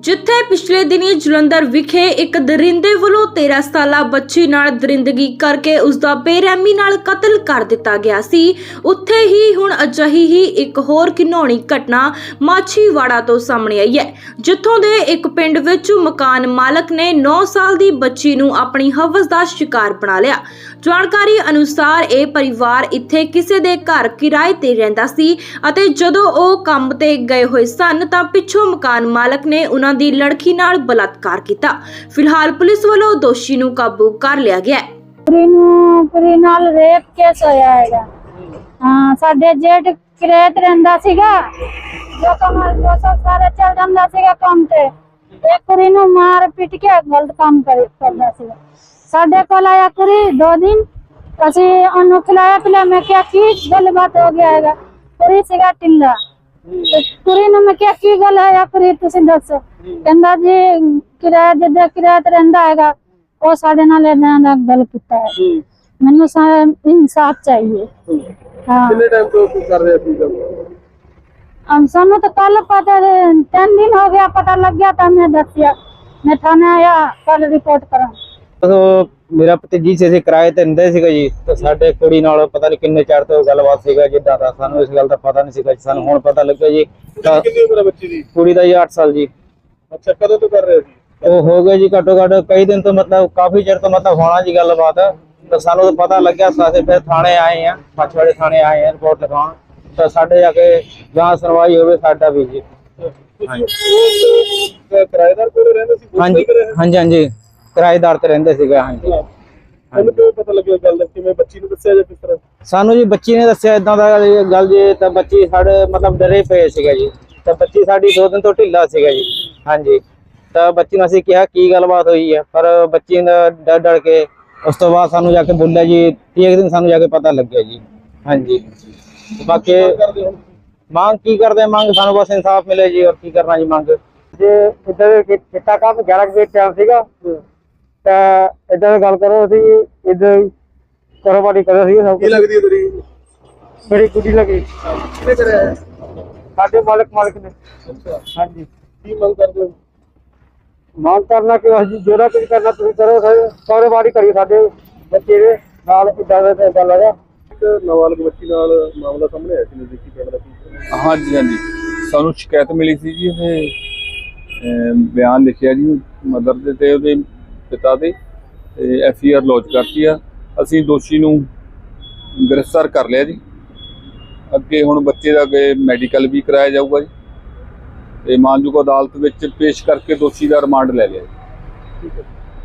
ਜਿੱਥੇ ਪਿਛਲੇ ਦਿਨੀ ਜਲੰਧਰ ਵਿਖੇ ਇੱਕ ਦਰਿੰਦੇ ਵੱਲੋਂ 13 ਸਾਲਾ ਬੱਚੀ ਨਾਲ ਦਰਿੰਦਗੀ ਕਰਕੇ ਉਸ ਦਾ ਬੇਰਹਿਮੀ ਨਾਲ ਕਤਲ ਕਰ ਦਿੱਤਾ ਗਿਆ ਸੀ। ਉੱਥੇ ਹੀ ਹੁਣ ਅਜਿਹੀ ਹੀ ਇੱਕ ਹੋਰ ਘਿਨੌਣੀ ਘਟਨਾ ਮਾਛੀਵਾੜਾ ਤੋਂ ਸਾਹਮਣੇ ਆਈ ਹੈ, ਜਿੱਥੋਂ ਦੇ ਇੱਕ ਪਿੰਡ ਵਿੱਚ ਮਕਾਨ ਮਾਲਕ ਨੇ 9 ਸਾਲ ਦੀ ਬੱਚੀ ਨੂੰ ਆਪਣੀ ਹਵਸ ਦਾ ਸ਼ਿਕਾਰ ਬਣਾ ਲਿਆ। ਜਾਣਕਾਰੀ ਅਨੁਸਾਰ ਇਹ ਪਰਿਵਾਰ ਇੱਥੇ ਕਿਸੇ ਦੇ ਘਰ ਕਿਰਾਏ ਤੇ ਰਹਿੰਦਾ ਸੀ ਅਤੇ ਜਦੋਂ ਉਹ ਕੰਮ ਤੇ ਗਏ ਹੋਏ ਸਨ ਤਾਂ ਪਿੱਛੋਂ ਮਕਾਨ ਮਾਲਕ ਨੇ ਉਹਨਾਂ ਦੀ ਲੜਕੀ ਨਾਲ ਬਲਾਤਕਾਰ ਕੀਤਾ। ਫਿਲਹਾਲ ਪੁਲਿਸ ਵੱਲੋਂ ਦੋਸ਼ੀ ਨੂੰ ਕਾਬੂ ਕਰ ਲਿਆ ਗਿਆ ਹੈ। ਕੁੜੀ ਨੂੰ ਕੁੜੀ ਨਾਲ ਰੇਪ ਕੇਸ ਹੋਇਆ ਹੈਗਾ। ਹਾਂ, ਸਾਡੇ ਜੇਠ ਕਿਰੇਤ ਰਹਿੰਦਾ ਸੀਗਾ। ਜੋ ਕਮਲ ਜੋ ਸਭ ਚੱਲ ਜਾਂਦਾ ਸੀਗਾ ਕੰਮ ਤੇ। ਇਹ ਕੁੜੀ ਨੂੰ ਮਾਰ ਪਿੱਟ ਕੇ ਗਲਤ ਕੰਮ ਕਰੇ ਕਰਦਾ ਸੀਗਾ। ਸਾਡੇ ਕੋਲ ਆਇਆ ਕੁੜੀ ਦੋ ਦਿਨ। ਅਸੀਂ ਉਹਨੂੰ ਖਿਲਾਇਆ, ਪਿਲਾਇਆ। ਮੈਂ ਕਿਹਾ, ਕੀ ਗੱਲਬਾਤ ਹੋ ਗਿਆ ਹੈਗਾ? ਕੁੜੀ ਸੀਗਾ ਟਿੱਲਾ ਕੁੜੀ ਨੂੰ ਮੈਂ ਕਿਹਾ ਕੀ ਗੱਲ ਹੈ ਕੁੜੀ ਤੁਸੀਂ ਦੱਸੋ। ਕਹਿੰਦਾ ਜੀ ਕਿਰਾਇਆ ਜਿੱਦਾਂ ਕਿਰਾਇਆ ਤੇ ਰਹਿੰਦਾ ਹੈਗਾ ਉਹ ਸਾਡੇ ਨਾਲ ਇਹਨਾਂ ਦਾ ਗੱਲ ਕੀਤਾ ਹੈ। ਮੈਨੂੰ ਇਨਸਾਫ ਚਾਹੀਏ। ਹਾਂ। ਕਿੰਨੇ ਟਾਈਮ ਤੋਂ ਕਰ ਰਹੇ ਸੀ हम ਸਾਨੂੰ ਤਾਂ ਕੱਲ ਪਤਾ ਤਿੰਨ ਦਿਨ ਹੋ ਗਿਆ ਪਤਾ ਲੱਗ ਗਿਆ ਤਾਂ ਮੈਂ ਦੱਸਿਆ। ਮੈਂ ਥਾਣੇ ਆਇਆ ਕੱਲ ਰਿਪੋਰਟ ਕਰਾਂ। ਉਹ ਮੇਰਾ ਭਤੀਜੀ ਸੀ ਅਸੀਂ ਕਿਰਾਏ ਤੇ ਰਹਿੰਦੇ ਸੀਗਾ ਜੀ ਤੇ ਸਾਡੇ ਕੁੜੀ ਨਾਲ ਪਤਾ ਨਹੀਂ ਕਿੰਨੇ ਚਿਰ ਤੋਂ ਗੱਲਬਾਤ ਸੀਗਾ ਜਿੱਦਾਂ ਦਾ ਸਾਨੂੰ ਇਸ ਗੱਲ ਦਾ ਪਤਾ ਨਹੀਂ ਸੀਗਾ ਜੀ, ਸਾਨੂੰ ਹੁਣ ਪਤਾ ਲੱਗਿਆ ਜੀ ਤਾਂ ਕਿੰਨੀ ਉਮਰ ਹੈ ਬੱਚੀ ਦੀ? ਕੁੜੀ ਦਾ ਜੀ 8 ਸਾਲ ਜੀ। ਅੱਛਾ ਕਦੋਂ ਤੋਂ ਕਰ ਰਹੇ ਸੀ ਉਹ ਹੋ ਗਏ ਜੀ ਘੱਟੋ ਘੱਟ ਕਈ ਦਿਨ ਤੋਂ ਮਤਲਬ ਕਾਫੀ ਚਿਰ ਤੋਂ ਮਤਲਬ ਹੋਣਾ ਜੀ ਗੱਲਬਾਤ ਤਾਂ ਸਾਨੂੰ ਤਾਂ ਪਤਾ ਲੱਗਿਆ ਤਾਂ ਅਸੀਂ ਫਿਰ ਥਾਣੇ ਆਏ ਆ ਪਛਵਾੜੇ ਥਾਣੇ ਆਏ ਆ ਰਿਪੋਰਟ ਲਿਖਾਉਣ ਤਾਂ ਸਾਡੇ ਜਾ ਕੇ ਜਾਂ ਸੁਣਵਾਈ ਹੋਵੇ ਸਾਡਾ ਵੀ ਜੀ। ਤੁਸੀਂ ਕਿਰਾਏਦਾਰ ਕੋਲ ਰਹਿੰਦੇ ਸੀ ਉਸ ਹਾਂਜੀ ਤੇ ਰਹੇ ਹਾਂਜੀ ਹਾਂਜੀ। ਕਿਰਾਏਦਾਰ ਤੇ ਰਹਿੰਦੇ ਸੀਗੇ ਹਾਂਜੀ। ਤੁਹਾਨੂੰ ਕਿਵੇਂ ਪਤਾ ਲੱਗਿਆ ਗੱਲ ਦਾ? ਕਿਵੇਂ ਬੱਚੀ ਨੂੰ ਦੱਸਿਆ ਜਾਂ ਕਿਸ ਤਰ੍ਹਾਂ? ਸਾਨੂੰ ਜੀ ਬੱਚੀ ਨੇ ਦੱਸਿਆ ਇਦਾਂ ਦਾ ਗੱਲ ਜੀ ਤਾਂ ਬੱਚੀ ਸਾਡੇ ਮਤਲਬ ਡਰੇ ਪਏ ਸੀਗਾ ਜੀ। ਤਾਂ ਬੱਚੀ ਸਾਡੀ ਦੋ ਦਿਨ ਤੋਂ ਢਿੱਲਾ ਸੀਗਾ ਜੀ ਹਾਂਜੀ। ਤਾਂ ਬੱਚੀ ਨੂੰ ਅਸੀਂ ਕਿਹਾ ਕੀ ਗੱਲਬਾਤ ਹੋਈ ਹੈ ਪਰ ਬੱਚੀ ਨੇ ਡਰ ਡਰ ਕੇ ਉਸ ਤੋਂ ਬਾਅਦ ਸਾਨੂੰ ਜਾ ਕੇ ਬੋਲਿਆ ਜੀ ਇੱਕ ਦਿਨ ਸਾਨੂੰ ਜਾ ਕੇ ਪਤਾ ਲੱਗਿਆ ਜੀ ਹਾਂਜੀ। ਬਾਕੀ ਮੰਗ ਕੀ ਕਰਦੇ? ਮੰਗ ਸਾਨੂੰ ਬਸ ਇਨਸਾਫ ਮਿਲੇ ਜੀ ਔਰ ਕੀ ਕਰਨਾ ਜੀ ਮੰਗ। ਜੇ ਇੱਧਰ ਚਿੱਟਾ ਕੰਮ 11 ਵਜੇ ਟਾਈਮ ਸੀਗਾ ਤਾਂ ਇੱਧਰ ਗੱਲ ਕਰੋ ਅਸੀਂ ਇੱਧਰ ਕਾਰੋਬਾਰੀ ਕਰੋ ਸੀ ਸਭ ਕੀ ਲੱਗਦੀ ਹੈ ਤੇਰੀ? ਮੇਰੀ ਕੁੜੀ ਲੱਗੀ। ਕਿਹਨੇ ਕਰਿਆ ਹੈ? ਸਾਡੇ ਮਾਲਕ ਮਾਲਕ ਨੇ। ਅੱਛਾ। ਹਾਂਜੀ। ਕੀ ਮੰਗ ਕਰਦੇ ਹੋ? ਮੰਗ ਕਰਨਾ ਕਿ ਅਸੀਂ ਜਿਹੜਾ ਕੁਝ ਕਰਨਾ ਤੁਸੀਂ ਕਰੋ ਸਾਰੇ। ਕਾਰੋਬਾਰੀ ਕਰੀ ਸਾਡੇ ਬੱਚੇ ਦੇ ਨਾਲ ਇਦਾਂ ਦਾ ਗੱਲ ਹੈਗਾ। ਇੱਕ ਨਾਬਾਲਗ ਬੱਚੀ ਨਾਲ ਮਾਮਲਾ ਸਾਹਮਣੇ ਆਇਆ ਸੀ ਨਜ਼ਦੀਕੀ ਪਿੰਡ ਦਾ ਕੀ ਹਾਂਜੀ ਹਾਂਜੀ। ਸਾਨੂੰ ਸ਼ਿਕਾਇਤ ਮਿਲੀ ਸੀ ਜੀ ਉਹਦੇ ਅਮ ਬਿਆਨ ਲਿਖਿਆ ਜੀ ਮਦਰ ਦੇ ਤੇ ਉਹਦੇ ਪਿਤਾ ਦੇ ਐਫ ਆਈ ਆਰ ਲੌਂਚ ਕਰਤੀ ਆ। ਅਸੀਂ ਦੋਸ਼ੀ ਨੂੰ ਗ੍ਰਿਫਤਾਰ ਕਰ ਲਿਆ ਜੀ। ਅੱਗੇ ਹੁਣ ਬੱਚੇ ਦਾ ਅੱਗੇ ਮੈਡੀਕਲ ਵੀ ਕਰਾਇਆ ਜਾਊਗਾ ਜੀ। ਤੇ ਮਾਨਯੋਗ ਅਦਾਲਤ ਵਿੱਚ ਪੇਸ਼ ਕਰਕੇ ਦੋਸ਼ੀ ਦਾ ਰਿਮਾਂਡ ਲੈ ਲਿਆ ਜੀ। ਠੀਕ ਹੈ